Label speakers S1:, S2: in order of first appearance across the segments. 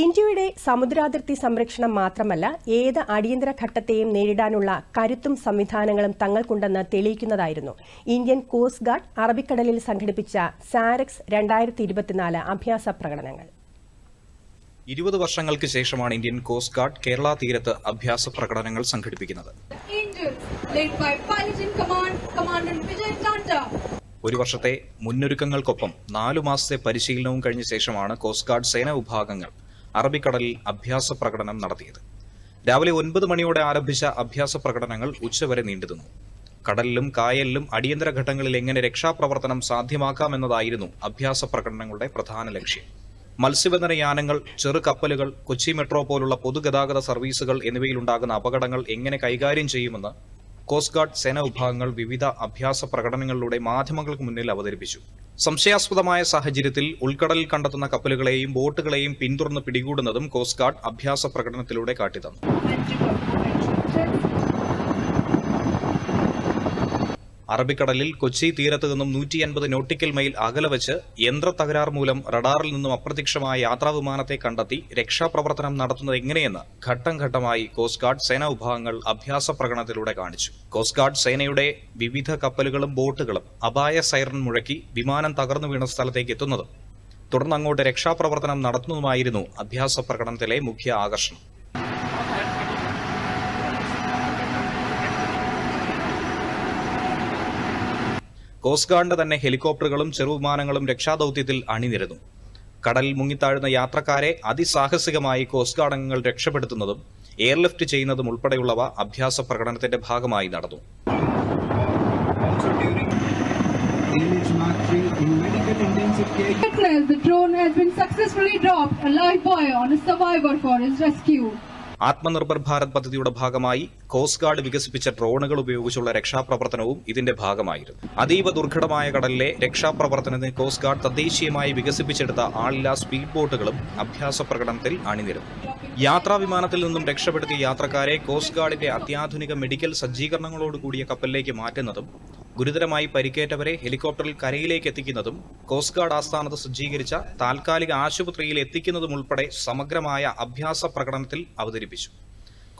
S1: ഇന്ത്യയുടെ സമുദ്രാതിർത്തി സംരക്ഷണം മാത്രമല്ല ഏത് അടിയന്തര ഘട്ടത്തെയും നേരിടാനുള്ള കരുത്തും സംവിധാനങ്ങളും തങ്ങൾക്കുണ്ടെന്ന് തെളിയിക്കുന്നതായിരുന്നു. ഇന്ത്യൻ കോസ്റ്റ് ഗാർഡ് അറബിക്കടലിൽ സംഘടിപ്പിച്ച സാരക്സ് രണ്ടായിരത്തി ഇരുപത്തിനാല് അഭ്യാസ പ്രകടനങ്ങൾ.
S2: ഇരുപത് വർഷങ്ങൾക്ക് ശേഷമാണ് ഇന്ത്യൻ കോസ്റ്റ് ഗാർഡ് കേരള തീരത്ത് അഭ്യാസ പ്രകടനങ്ങൾ സംഘടിപ്പിക്കുന്നത്. ഒരു വർഷത്തെ മുന്നൊരുക്കങ്ങൾക്കൊപ്പം നാലു മാസത്തെ പരിശീലനവും കഴിഞ്ഞ ശേഷമാണ് കോസ്റ്റ് ഗാർഡ് സേനാ വിഭാഗങ്ങൾ അറബിക്കടലിൽ അഭ്യാസ പ്രകടനം നടത്തിയത്. രാവിലെ ഒൻപത് മണിയോടെ ആരംഭിച്ച അഭ്യാസ പ്രകടനങ്ങൾ ഉച്ചവരെ നീണ്ടുനിന്നു. കടലിലും കായലിലും അടിയന്തര ഘട്ടങ്ങളിൽ എങ്ങനെ രക്ഷാപ്രവർത്തനം സാധ്യമാക്കാമെന്നതായിരുന്നു അഭ്യാസ പ്രകടനങ്ങളുടെ പ്രധാന ലക്ഷ്യം. മത്സ്യബന്ധന യാനങ്ങൾ ചെറു കപ്പലുകൾ കൊച്ചി മെട്രോ പോലുള്ള പൊതുഗതാഗത സർവീസുകൾ എന്നിവയിലുണ്ടാകുന്ന അപകടങ്ങൾ എങ്ങനെ കൈകാര്യം ചെയ്യുമെന്ന് കോസ്റ്റ് ഗാർഡ് സേനാ വിഭാഗങ്ങൾ വിവിധ അഭ്യാസ പ്രകടനങ്ങളിലൂടെ മാധ്യമങ്ങൾക്ക് മുന്നിൽ അവതരിപ്പിച്ചു. സംശയാസ്പദമായ സാഹചര്യത്തിൽ ഉൾക്കടലിൽ കണ്ടെത്തുന്ന കപ്പലുകളെയും ബോട്ടുകളെയും പിന്തുടർന്ന് പിടികൂടുന്നതും കോസ്റ്റ് ഗാർഡ് അഭ്യാസ പ്രകടനത്തിലൂടെ കാട്ടിത്തന്നു. അറബിക്കടലിൽ കൊച്ചി തീരത്ത് നിന്നും നൂറ്റി അൻപത് നോട്ടിക്കൽ മൈൽ അകലെ വെച്ച് യന്ത്ര തകരാർ മൂലം റഡാറിൽ നിന്നും അപ്രത്യക്ഷമായ യാത്രാ വിമാനത്തെ കണ്ടെത്തി രക്ഷാപ്രവർത്തനം നടത്തുന്നത് എങ്ങനെയെന്ന് ഘട്ടം ഘട്ടമായി കോസ്റ്റ് ഗാർഡ് സേനാ വിഭാഗങ്ങൾ അഭ്യാസ പ്രകടനത്തിലൂടെ കാണിച്ചു. കോസ്റ്റ് ഗാർഡ് സേനയുടെ വിവിധ കപ്പലുകളും ബോട്ടുകളും അപായ സൈറൺ മുഴക്കി വിമാനം തകർന്നു വീണ സ്ഥലത്തേക്ക് എത്തുന്നത്. തുടർന്ന് അങ്ങോട്ട് രക്ഷാപ്രവർത്തനം നടത്തുന്നതുമായിരുന്നു അഭ്യാസ പ്രകടനത്തിലെ മുഖ്യ ആകർഷണം. കോസ്റ്റ് ഗാർഡിന്റെ തന്നെ ഹെലികോപ്റ്ററുകളും ചെറുവിമാനങ്ങളും രക്ഷാദൌത്യത്തിൽ അണിനിരന്നു കടലിൽ മുങ്ങിത്താഴുന്ന യാത്രക്കാരെ അതിസാഹസികമായി കോസ്റ്റ് ഗാർഡ് അംഗങ്ങൾ രക്ഷപ്പെടുത്തുന്നതും എയർലിഫ്റ്റ് ചെയ്യുന്നതും ഉൾപ്പെടെയുള്ളവ അഭ്യാസ പ്രകടനത്തിന്റെ ഭാഗമായി നടന്നു
S3: also during image mark 3 in medical intensive care
S4: Witness, the drone has been successfully dropped. A live on a survivor for his rescue.
S2: Atmanirbhar Bharat പദ്ധതിയുടെ ഭാഗമായി കോസ്റ്റ് ഗാർഡ് വികസിപ്പിച്ച ഡ്രോണുകൾ ഉപയോഗിച്ചുള്ള രക്ഷാപ്രവർത്തനവും ഇതിന്റെ ഭാഗമായിരുന്നു. അതീവ ദുർഘടമായ കടലിലെ രക്ഷാപ്രവർത്തനത്തിന് കോസ്റ്റ് ഗാർഡ് തദ്ദേശീയമായി വികസിപ്പിച്ചെടുത്ത ആളില്ലാ സ്പീഡ് ബോട്ടുകളും അഭ്യാസ പ്രകടനത്തിൽ അണിനിരന്നു. യാത്രാ വിമാനത്തിൽ നിന്നും രക്ഷപ്പെടുത്തിയ യാത്രക്കാരെ കോസ്റ്റ് ഗാർഡിന്റെ അത്യാധുനിക മെഡിക്കൽ സജ്ജീകരണങ്ങളോടുകൂടിയ കപ്പലിലേക്ക് മാറ്റുന്നതും ഗുരുതരമായി പരിക്കേറ്റവരെ ഹെലികോപ്റ്ററിൽ കരയിലേക്ക് എത്തിക്കുന്നതും കോസ്റ്റ് ഗാർഡ് ആസ്ഥാനത്ത് സജ്ജീകരിച്ച താൽക്കാലിക ആശുപത്രിയിൽ എത്തിക്കുന്നതും ഉൾപ്പെടെ സമഗ്രമായ അഭ്യാസ പ്രകടനത്തിൽ അവതരിപ്പിച്ചു.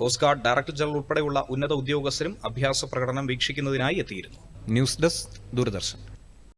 S2: കോസ്റ്റ് ഗാർഡ് ഡയറക്ടർ ജനറൽ ഉൾപ്പെടെയുള്ള ഉന്നത ഉദ്യോഗസ്ഥരും അഭ്യാസ പ്രകടനം വീക്ഷിക്കുന്നതിനായി എത്തിയിരുന്നു. News desk Doordarshan.